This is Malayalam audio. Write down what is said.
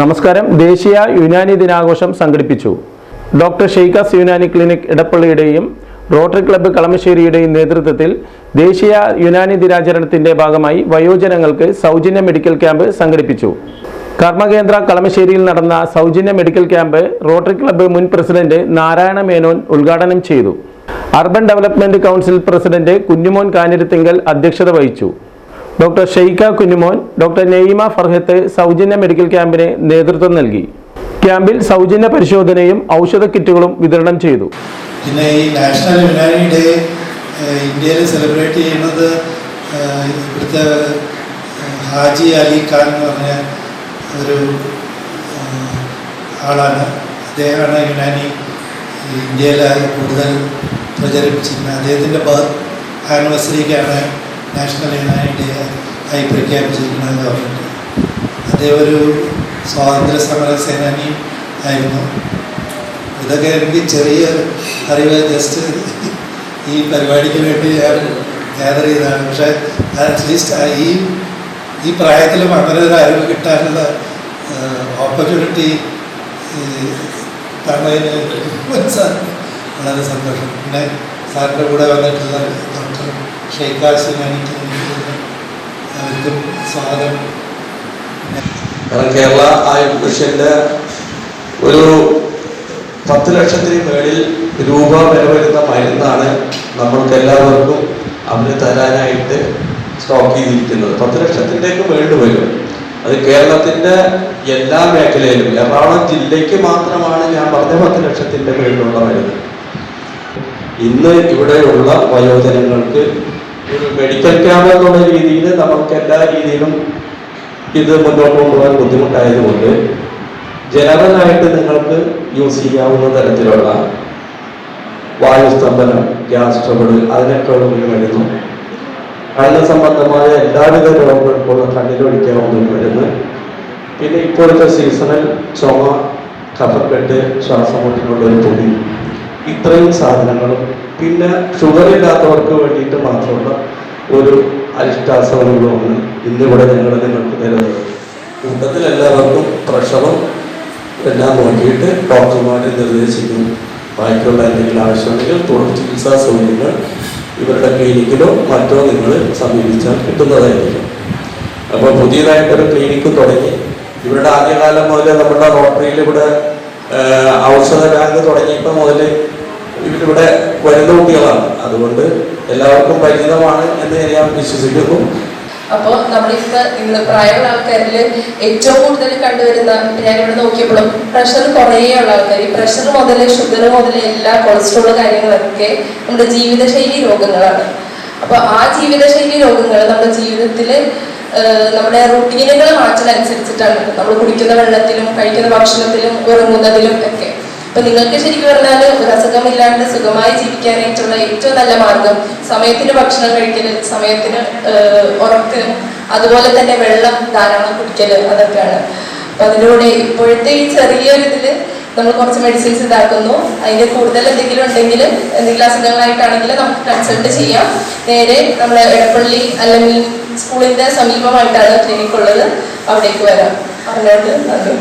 നമസ്കാരം. ദേശീയ യുനാനി ദിനാഘോഷം സംഘടിപ്പിച്ചു. ഡോക്ടർ ഷെയ്ഖാസ് യുനാനി ക്ലിനിക് ഇടപ്പള്ളിയുടെയും റോട്ടറി ക്ലബ്ബ് കളമശ്ശേരിയുടെയും നേതൃത്വത്തിൽ ദേശീയ യുനാനി ദിനാചരണത്തിന്റെ ഭാഗമായി വയോജനങ്ങൾക്ക് സൗജന്യ മെഡിക്കൽ ക്യാമ്പ് സംഘടിപ്പിച്ചു. കർമ്മകേന്ദ്ര കളമശ്ശേരിയിൽ നടന്ന സൗജന്യ മെഡിക്കൽ ക്യാമ്പ് റോട്ടറി ക്ലബ്ബ് മുൻ പ്രസിഡന്റ് നാരായണ മേനോൻ ഉദ്ഘാടനം ചെയ്തു. Urban development council president Kunjumon Kanjirathinkal അധ്യക്ഷത വഹിച്ചു. Doctor Sheikha Kunjumon doctor Naima Farhath സൗജന്യ മെഡിക്കൽ ക്യാമ്പിന് നേതൃത്വം നൽകി. ക്യാമ്പിൽ സൗജന്യ പരിശോധനയും ഔഷധ കിറ്റുകളും വിതരണം ചെയ്തു. പിന്നെ ഈ നാഷണൽ യുനാനി ഡേ ഇന്ത്യയിൽ സെലിബ്രേറ്റ് ചെയ്യുന്നത് ഇവിടുത്തെ ഹാജി അലി ഖാൻ എന്ന് പറഞ്ഞ ഒരു ആളാണ്. അദ്ദേഹമാണ് യുനാനി ഇന്ത്യയിലായി കൂടുതൽ പ്രചരിപ്പിച്ചിരുന്നത്. അദ്ദേഹത്തിന്റെ ബർത്ത് ആനിവേഴ്സറിക്കാണ് നാഷണൽ ഡേ ആയി പ്രഖ്യാപിച്ചിരിക്കുന്നത് ഗവൺമെന്റ് അദ്ദേഹം ഒരു സ്വാതന്ത്ര്യ സമര സേനാനി ആയിരുന്നു. ഇതൊക്കെ എനിക്ക് ചെറിയ അറിവ് ജസ്റ്റ് ഈ പരിപാടിക്ക് വേണ്ടി ഞാൻ ഗ്യാദർ ചെയ്തതാണ്. പക്ഷേ അറ്റ്ലീസ്റ്റ് ഈ ഈ പ്രായത്തിലും അങ്ങനെ ഒരു അറിവ് കിട്ടാനുള്ള ഓപ്പർച്യൂണിറ്റി തന്നതിന് വളരെ സന്തോഷം. പിന്നെ സാറിന്റെ കൂടെ വന്നിട്ടുള്ള ഡോക്ടർ ഷെയ്ഖാസ് അവർക്കും സ്വാഗതം. കേരള ആയുഷ് മിഷന്റെ ഒരു പത്ത് ലക്ഷത്തിന് മേളിൽ രൂപ വില വരുന്ന മരുന്നാണ് നമ്മൾക്ക് എല്ലാവർക്കും അവന് തരാനായിട്ട് സ്റ്റോക്ക് ചെയ്തിരിക്കുന്നത്. പത്ത് ലക്ഷത്തിന്റെയൊക്കെ മേളിൽ വരും. അത് കേരളത്തിന്റെ എല്ലാ മേഖലയിലും എറണാകുളം ജില്ലയ്ക്ക് മാത്രമാണ് ഞാൻ പറഞ്ഞ പത്ത് ലക്ഷത്തിന്റെ മേളിലുള്ള മരുന്ന്. ഇന്ന് ഇവിടെയുള്ള വയോജനങ്ങൾക്ക് മെഡിക്കൽ ക്യാമ്പ് എന്നുള്ള രീതിയിൽ നമുക്ക് എല്ലാ രീതിയിലും ഇത് മുന്നോട്ട് കൊണ്ടുപോകാൻ ബുദ്ധിമുട്ടായതുകൊണ്ട് ജനറലായിട്ട് നിങ്ങൾക്ക് യൂസ് ചെയ്യാവുന്ന തരത്തിലുള്ള വായുസ്തംഭനം ഗ്യാസ് ട്രബിൾ അതിനൊക്കെ ഉള്ള ഒരു മരുന്നും കണ്ണ് സംബന്ധമായ എല്ലാവിധ രോഗങ്ങൾക്കുള്ള കണ്ണിലൊഴിക്കാവുന്ന ഒരു മരുന്ന് പിന്നെ ഇപ്പോഴത്തെ സീസണൽ ചുമ കഫക്കെട്ട് ശ്വാസമുട്ടിനുള്ള ഒരു പൊടി ഇത്രയും സാധനങ്ങളും. പിന്നെ ഷുഗർ ഇല്ലാത്തവർക്ക് വേണ്ടിയിട്ട് മാത്രമുള്ള ഒരു അരിഷ്ടാസനങ്ങളുമാണ് ഇന്നിവിടെ ഞങ്ങൾ നിങ്ങൾക്ക് തരുന്നത്. കൂട്ടത്തിൽ എല്ലാവർക്കും പ്രഷറും എല്ലാം നോക്കിയിട്ട് ഡോക്ടർമാരെ നിർദ്ദേശിക്കും ബാക്കിയുള്ള എന്തെങ്കിലും ആവശ്യമുണ്ടെങ്കിൽ തുടർ ചികിത്സാ സൗകര്യങ്ങൾ ഇവരുടെ ക്ലിനിക്കിലോ മറ്റോ നിങ്ങൾ സമീപിച്ചാൽ കിട്ടുന്നതായിരിക്കും. അപ്പോൾ പുതിയതായിട്ടൊരു ക്ലിനിക്ക് തുടങ്ങി. ഇവരുടെ ആദ്യകാലം മുതൽ നമ്മുടെ റോട്ടറിയിൽ ഇവിടെ ഔഷധ ബാങ്ക് തുടങ്ങിയപ്പോൾ മുതൽ ഇവരിവിടെ വരുന്ന കുട്ടികളാണ്. അതുകൊണ്ട് എല്ലാവർക്കും പരിചിതമാണ് എന്ന് ഞാൻ വിശ്വസിക്കുന്നു. അപ്പോൾ നമ്മളിപ്പോ ഇന്ന് പ്രായമുള്ള ആൾക്കാരിൽ ഏറ്റവും കൂടുതൽ കണ്ടുവരുന്ന ഞാൻ ഇവിടെ നോക്കിയപ്പോഴും പ്രഷർ കുറേ ഉള്ള ആൾക്കാർ ഈ പ്രഷർ മുതൽ ഷുഗർ മുതൽ എല്ലാ കൊളസ്ട്രോൾ കാര്യങ്ങളൊക്കെ നമ്മുടെ ജീവിതശൈലി രോഗങ്ങളാണ്. അപ്പൊ ആ ജീവിതശൈലി രോഗങ്ങൾ നമ്മുടെ ജീവിതത്തിൽ നമ്മുടെ റുട്ടീനുകൾ മാറ്റുന്നതനുസരിച്ചിട്ടാണ് നമ്മൾ കുടിക്കുന്ന വെള്ളത്തിലും കഴിക്കുന്ന ഭക്ഷണത്തിലും ഉറങ്ങുന്നതിലും ഒക്കെ. അപ്പൊ നിങ്ങൾക്ക് ശരിക്കും പറഞ്ഞാൽ ഒരു അസുഖമില്ലാണ്ട് സുഖമായി ജീവിക്കാനായിട്ടുള്ള ഏറ്റവും നല്ല മാർഗം സമയത്തിന് ഭക്ഷണം കഴിക്കൽ സമയത്തിന് ഉറക്ക് അതുപോലെ തന്നെ വെള്ളം ധാരാളം കുടിക്കൽ അതൊക്കെയാണ്. അപ്പൊ അതിലൂടെ ഇപ്പോഴത്തെ ഈ ചെറിയൊരു ഇതിൽ നമ്മൾ കുറച്ച് മെഡിസിൻസ് ഇതാക്കുന്നു. അതിന്റെ കൂടുതൽ എന്തെങ്കിലും ഉണ്ടെങ്കിൽ എന്തെങ്കിലും അസുഖങ്ങളായിട്ടാണെങ്കിൽ നമുക്ക് കൺസൾട്ട് ചെയ്യാം. നേരെ നമ്മളെ എടപ്പള്ളി അല്ലെങ്കിൽ സ്കൂളിന്റെ സമീപമായിട്ടാണ് ക്ലിനിക് ഉള്ളത്. അവിടേക്ക് വരാം. അതിനോട് നന്ദി.